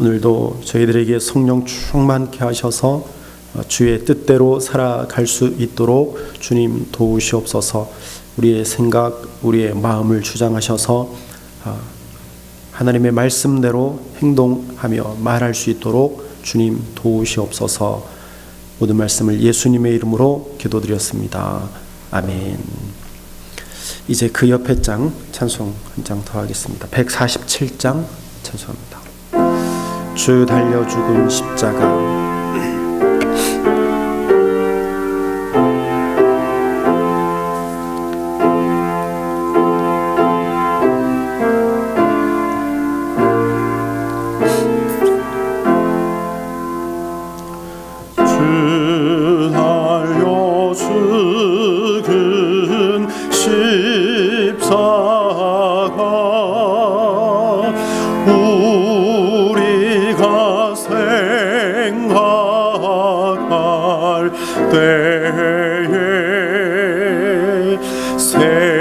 오늘도 저희들에게 성령 충만케 하셔서 어, 주의 뜻대로 살아갈 수 있도록 주님 도우시옵소서. 우리의 생각, 우리의 마음을 주장하셔서 아, 하나님의 말씀대로 행동하며 말할 수 있도록 주님 도우시옵소서. 모든 말씀을 예수님의 이름으로 기도드렸습니다. 아멘. 이제 그 옆에 장 찬송 한 장 더 하겠습니다. 147장 찬송합니다. 주 달려 죽은 십자가 때에 세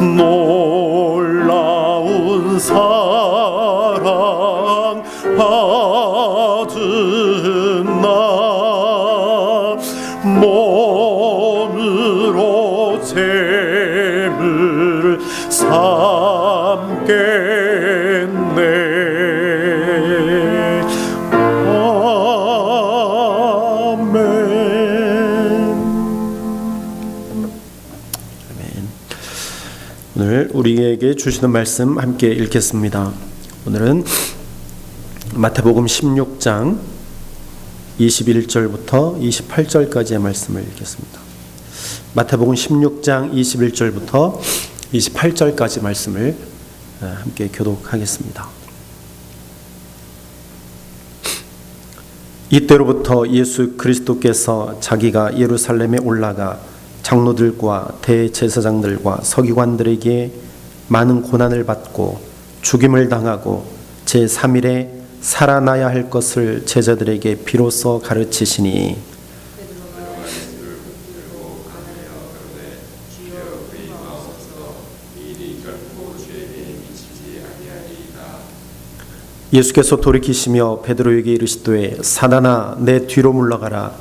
놀라운 사 우리에게 주시는 말씀 함께 읽겠습니다. 오늘은 마태복음 16장 21절부터 28절까지의 말씀을 읽겠습니다. 마태복음 16장 21절부터 28절까지 말씀을 어, 함께 교독하겠습니다. 이때로부터 예수 그리스도께서 자기가 예루살렘에 올라가 장로들과 대제사장들과 서기관들에게 많은 고난을 받고 죽임을 당하고 제 3일에 살아나야 할 것을 제자들에게 비로소 가르치시니. 예수께서 돌이키시며 베드로에게 이르시되 사단아 내 뒤로 물러가라.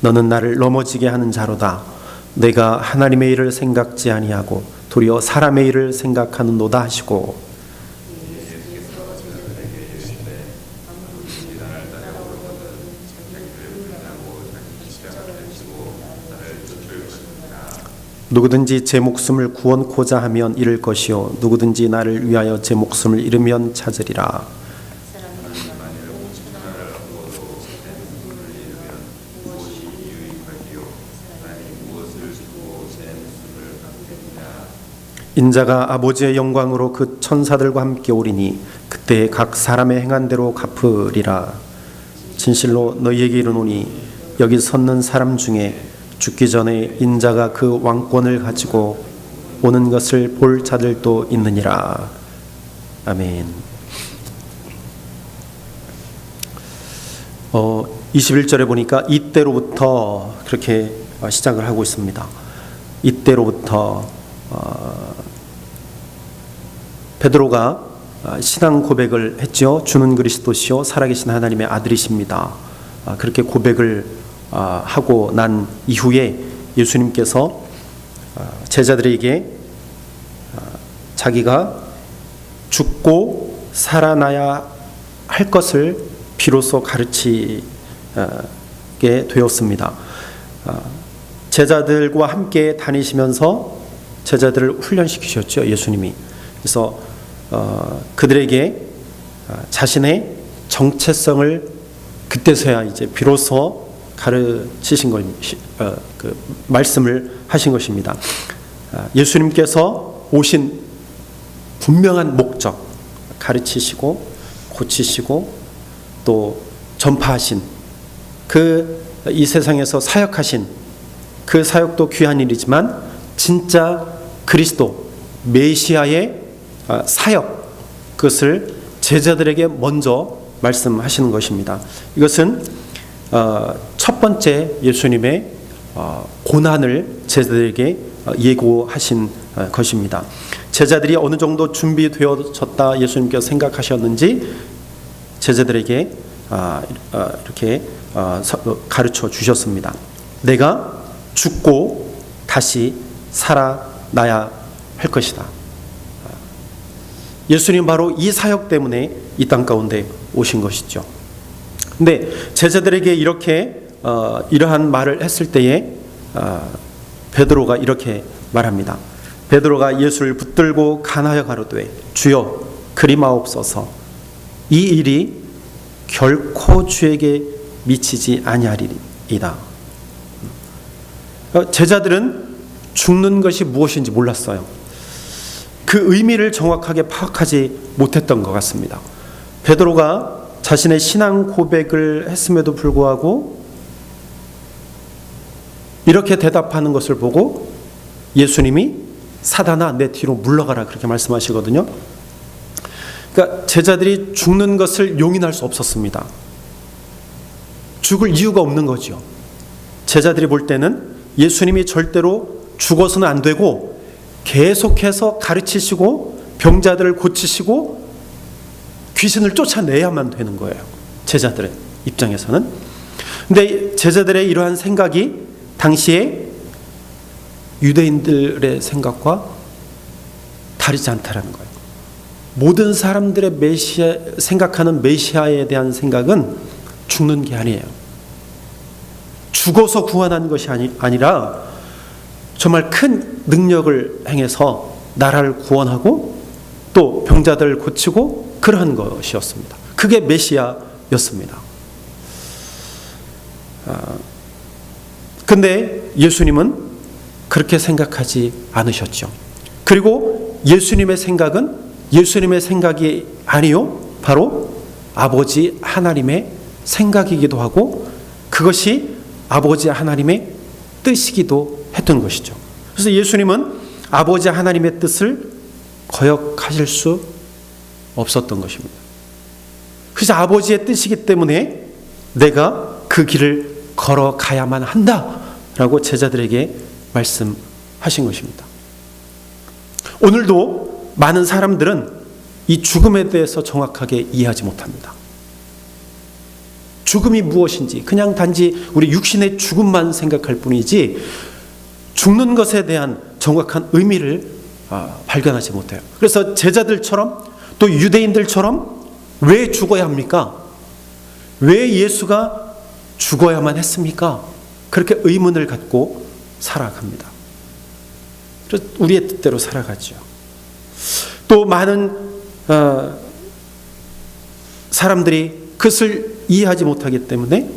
너는 나를 넘어지게 하는 자로다 내가 하나님의 일을 생각지 아니하고 도리어 사람의 일을 생각하는도다 하시고 누구든지 제 목숨을 구원코자 하면 잃을 것이요. 누구든지 나를 위하여 제 목숨을 잃으면 찾으리라 인자가 아버지의 영광으로 그 천사들과 함께 오리니 그때 각 사람의 행한 대로 갚으리라 진실로 너희에게 이르노니 여기 섰는 사람 중에 죽기 전에 인자가 그 왕권을 가지고 오는 것을 볼 자들도 있느니라 아멘. 어 21절에 보니까 이때로부터 그렇게 어, 시작을 하고 있습니다. 이때로부터 어, 베드로가 어, 신앙 고백을 했죠. 주는 그리스도시요 살아계신 하나님의 아들이십니다. 아, 그렇게 고백을 아, 하고 난 이후에 예수님께서 아, 제자들에게 아, 자기가 죽고 살아나야 할 것을 비로소 가르치게 되었습니다. 아, 제자들과 함께 다니시면서 제자들을 훈련시키셨죠 예수님이. 그래서 어, 그들에게 아, 자신의 정체성을 그때서야 이제 비로소 가르치신 것, 어, 그 말씀을 하신 것입니다. 아, 예수님께서 오신 분명한 목적 가르치시고 고치시고 또 전파하신 그 이 세상에서 사역하신 그 사역도 귀한 일이지만 진짜 그리스도 메시아의 아, 사역 그것을 제자들에게 먼저 말씀하시는 것입니다. 이것은 어, 첫 번째 예수님의 어, 고난을 제자들에게 어, 예고하신 어, 것입니다. 제자들이 어느 정도 준비되어졌다 예수님께서 생각하셨는지 제자들에게 아, 아, 이렇게 어, 가르쳐 주셨습니다. 내가 죽고 다시 살아나야 할 것이다. 아, 예수님 바로 이 사역 때문에 이 땅 가운데 오신 것이죠. 근데 제자들에게 이렇게 어, 이러한 말을 했을 때에 어, 베드로가 이렇게 말합니다. 베드로가 예수를 붙들고 간하여 가로되 주여 그리마옵소서 이 일이 결코 주에게 미치지 아니하리이다. 어, 제자들은 죽는 것이 무엇인지 몰랐어요. 그 의미를 정확하게 파악하지 못했던 것 같습니다. 베드로가 자신의 신앙 고백을 했음에도 불구하고 이렇게 대답하는 것을 보고 예수님이 사단아 내 뒤로 물러가라 그렇게 말씀하시거든요. 그러니까 제자들이 죽는 것을 용인할 수 없었습니다. 죽을 이유가 없는 거죠. 제자들이 볼 때는 예수님이 절대로 죽어서는 안 되고 계속해서 가르치시고 병자들을 고치시고 귀신을 쫓아내야만 되는 거예요. 제자들의 입장에서는. 근데 제자들의 이러한 생각이 당시에 유대인들의 생각과 다르지 않다라는 거예요. 모든 사람들의 메시아 생각하는 메시아에 대한 생각은 죽는 게 아니에요. 죽어서 구원하는 것이 아니, 아니라 정말 큰 능력을 행해서 나라를 구원하고 또 병자들을 고치고 그러한 것이었습니다. 그게 메시아였습니다. 아, 근데 예수님은 그렇게 생각하지 않으셨죠. 그리고 예수님의 생각은 예수님의 생각이 아니요. 바로 아버지 하나님의 생각이기도 하고 그것이 아버지 하나님의 뜻이기도 했던 것이죠. 그래서 예수님은 아버지 하나님의 뜻을 거역하실 수 없었던 것입니다. 그래서 아버지의 뜻이기 때문에 내가 그 길을 걸어가야만 한다 라고 제자들에게 말씀하신 것입니다. 오늘도 많은 사람들은 이 죽음에 대해서 정확하게 이해하지 못합니다. 죽음이 무엇인지 그냥 단지 우리 육신의 죽음만 생각할 뿐이지 죽는 것에 대한 정확한 의미를 아, 발견하지 못해요. 그래서 제자들처럼 또 유대인들처럼 왜 죽어야 합니까? 왜 예수가 죽어야만 했습니까? 그렇게 의문을 갖고 살아갑니다. 그래서 우리의 뜻대로 살아가죠. 또 많은 어, 사람들이 그것을 이해하지 못하기 때문에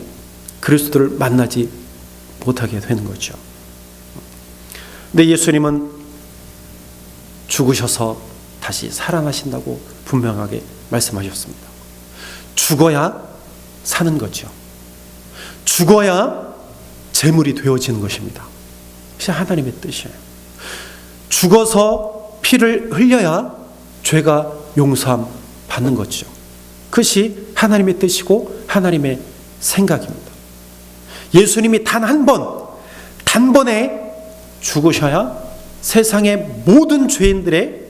그리스도를 만나지 못하게 되는 거죠. 근데 예수님은 죽으셔서 다시 살아나신다고 분명하게 말씀하셨습니다. 죽어야 사는 거죠. 죽어야 재물이 되어지는 것입니다. 그것이 하나님의 뜻이에요. 죽어서 피를 흘려야 죄가 용서함 받는 거죠. 그것이 하나님의 뜻이고 하나님의 생각입니다. 예수님이 단 한 번, 단번에 죽으셔야 세상의 모든 죄인들의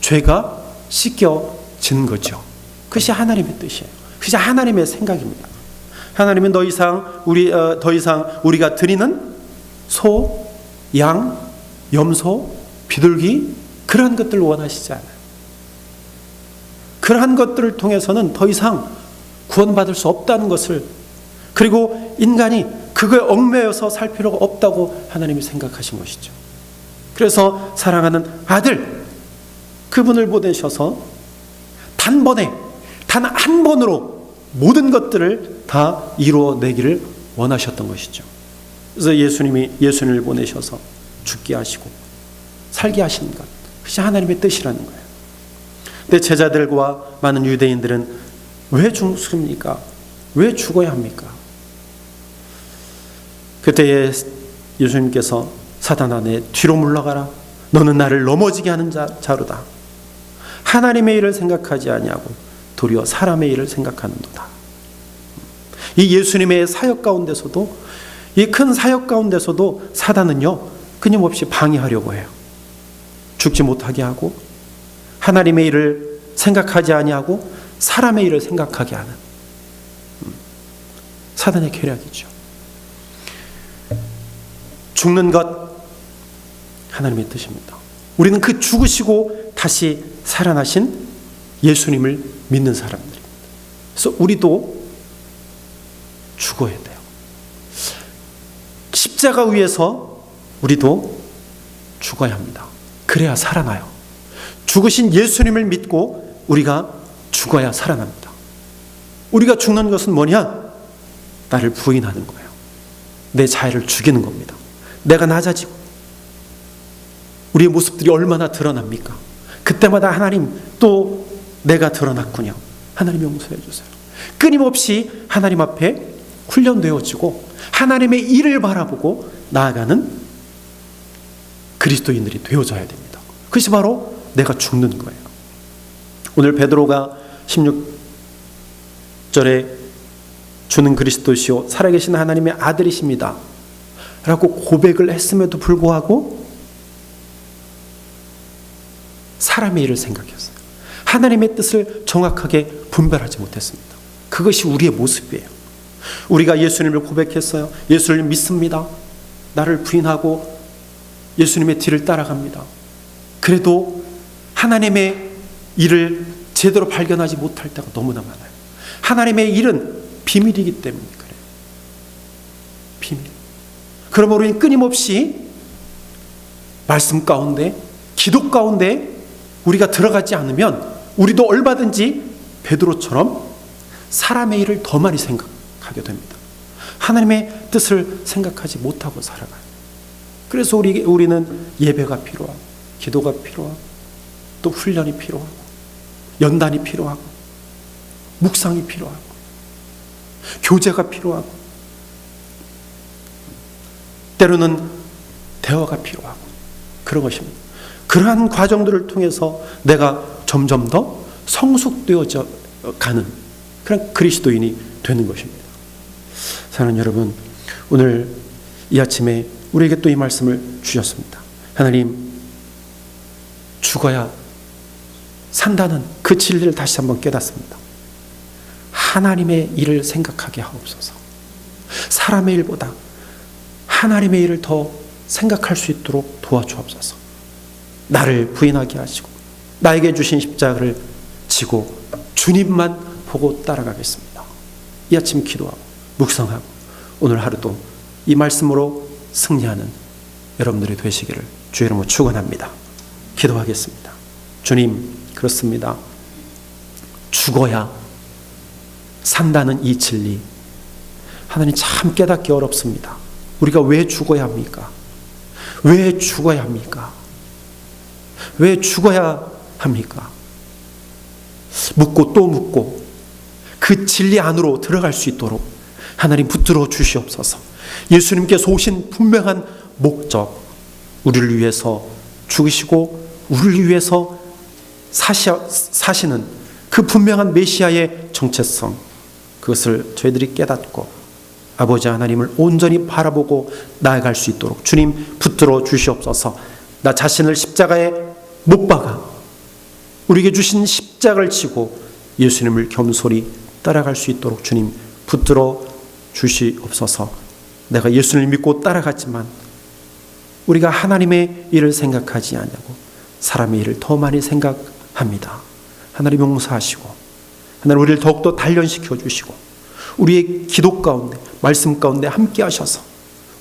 죄가 씻겨지는 거죠. 그것이 하나님의 뜻이에요. 그것이 하나님의 생각입니다. 하나님은 더 이상 우리 어, 더 이상 우리가 드리는 소, 양, 염소, 비둘기 그러한 것들을 원하시지 않아요. 그러한 것들을 통해서는 더 이상 구원받을 수 없다는 것을 그리고 인간이 그거에 얽매여서 살 필요가 없다고 하나님이 생각하신 것이죠. 그래서 사랑하는 아들 그분을 보내셔서 단번에 단 한 번으로 모든 것들을 다 이루어내기를 원하셨던 것이죠. 그래서 예수님이 예수님을 보내셔서 죽게 하시고 살게 하시는 것 그것이 하나님의 뜻이라는 거예요. 근데 제자들과 많은 유대인들은 왜 죽습니까? 왜 죽어야 합니까? 그때에 예수님께서 사단아 내 뒤로 물러가라. 너는 나를 넘어지게 하는 자, 자로다. 하나님의 일을 생각하지 아니하고 도리어 사람의 일을 생각하는도다. 이 예수님의 사역 가운데서도 이 큰 사역 가운데서도 사단은요 끊임없이 방해하려고 해요. 죽지 못하게 하고 하나님의 일을 생각하지 아니하고 사람의 일을 생각하게 하는 음, 사단의 계략이죠. 죽는 것 하나님의 뜻입니다. 우리는 그 죽으시고 다시 살아나신 예수님을 믿는 사람들입니다. 그래서 우리도 죽어야 돼요. 십자가 위에서 우리도 죽어야 합니다. 그래야 살아나요. 죽으신 예수님을 믿고 우리가 죽어야 살아납니다. 우리가 죽는 것은 뭐냐? 나를 부인하는 거예요. 내 자아를 죽이는 겁니다. 내가 낮아지고 우리의 모습들이 얼마나 드러납니까? 그때마다 하나님 또 내가 드러났군요. 하나님 용서해 주세요. 끊임없이 하나님 앞에 훈련되어지고 하나님의 일을 바라보고 나아가는 그리스도인들이 되어져야 됩니다. 그것이 바로 내가 죽는 거예요. 오늘 베드로가 16절에 주는 그리스도시요 살아계신 하나님의 아들이십니다. 라고 고백을 했음에도 불구하고 사람의 일을 생각했어요. 하나님의 뜻을 정확하게 분별하지 못했습니다. 그것이 우리의 모습이에요. 우리가 예수님을 고백했어요. 예수를 믿습니다. 나를 부인하고 예수님의 뒤를 따라갑니다. 그래도 하나님의 일을 제대로 발견하지 못할 때가 너무나 많아요. 하나님의 일은 비밀이기 때문에 그래요. 비밀. 그러므로 끊임없이 말씀 가운데, 기도 가운데 우리가 들어가지 않으면 우리도 얼마든지 베드로처럼 사람의 일을 더 많이 생각하게 됩니다. 하나님의 뜻을 생각하지 못하고 살아가요. 그래서 우리, 우리는 예배가 필요하고, 기도가 필요하고, 또 훈련이 필요하고, 연단이 필요하고, 묵상이 필요하고, 교제가 필요하고, 때로는 대화가 필요하고, 그런 것입니다. 그러한 과정들을 통해서 내가 점점 더 성숙되어져 가는 그런 그리스도인이 되는 것입니다. 사랑하는 여러분, 오늘 이 아침에 우리에게 또 이 말씀을 주셨습니다. 하나님, 죽어야 산다는 그 진리를 다시 한번 깨닫습니다. 하나님의 일을 생각하게 하옵소서. 사람의 일보다 하나님의 일을 더 생각할 수 있도록 도와주옵소서. 나를 부인하게 하시고 나에게 주신 십자가를 지고 주님만 보고 따라가겠습니다. 이 아침 기도하고 묵상하고 오늘 하루도 이 말씀으로 승리하는 여러분들이 되시기를 주의 이름으로 축원합니다. 기도하겠습니다. 주님 그렇습니다. 죽어야 산다는 이 진리 하나님 참 깨닫기 어렵습니다. 우리가 왜 죽어야 합니까? 왜 죽어야 합니까? 왜 죽어야 합니까? 묻고 또 묻고 그 진리 안으로 들어갈 수 있도록 하나님 붙들어 주시옵소서. 예수님께서 오신 분명한 목적, 우리를 위해서 죽으시고 우리를 위해서 사시, 사시는 그 분명한 메시아의 정체성, 그것을 저희들이 깨닫고 아버지 하나님을 온전히 바라보고 나아갈 수 있도록 주님 붙들어 주시옵소서. 나 자신을 십자가에 못 박아 우리에게 주신 십자가를 치고 예수님을 겸손히 따라갈 수 있도록 주님 붙들어 주시옵소서. 내가 예수님을 믿고 따라갔지만 우리가 하나님의 일을 생각하지 않냐고 사람의 일을 더 많이 생각합니다. 하나님 용서하시고 하나님 우리를 더욱더 단련시켜 주시고 우리의 기도 가운데 말씀 가운데 함께 하셔서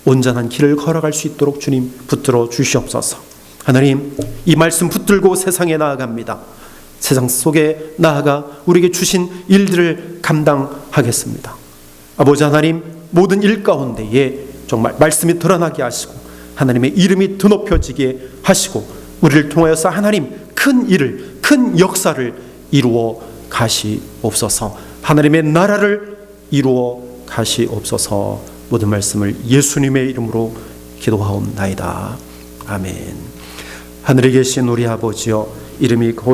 온전한 길을 걸어갈 수 있도록 주님 붙들어 주시옵소서. 하나님 이 말씀 붙들고 세상에 나아갑니다. 세상 속에 나아가 우리에게 주신 일들을 감당하겠습니다. 아버지 하나님 모든 일 가운데에 정말 말씀이 드러나게 하시고 하나님의 이름이 드높여지게 하시고 우리를 통하여서 하나님 큰 일을 큰 역사를 이루어 가시옵소서 하나님의 나라를 이루어 가시옵소서 모든 말씀을 예수님의 이름으로 기도하옵나이다. 아멘. 하늘에 계신 우리 아버지여 이름이 거룩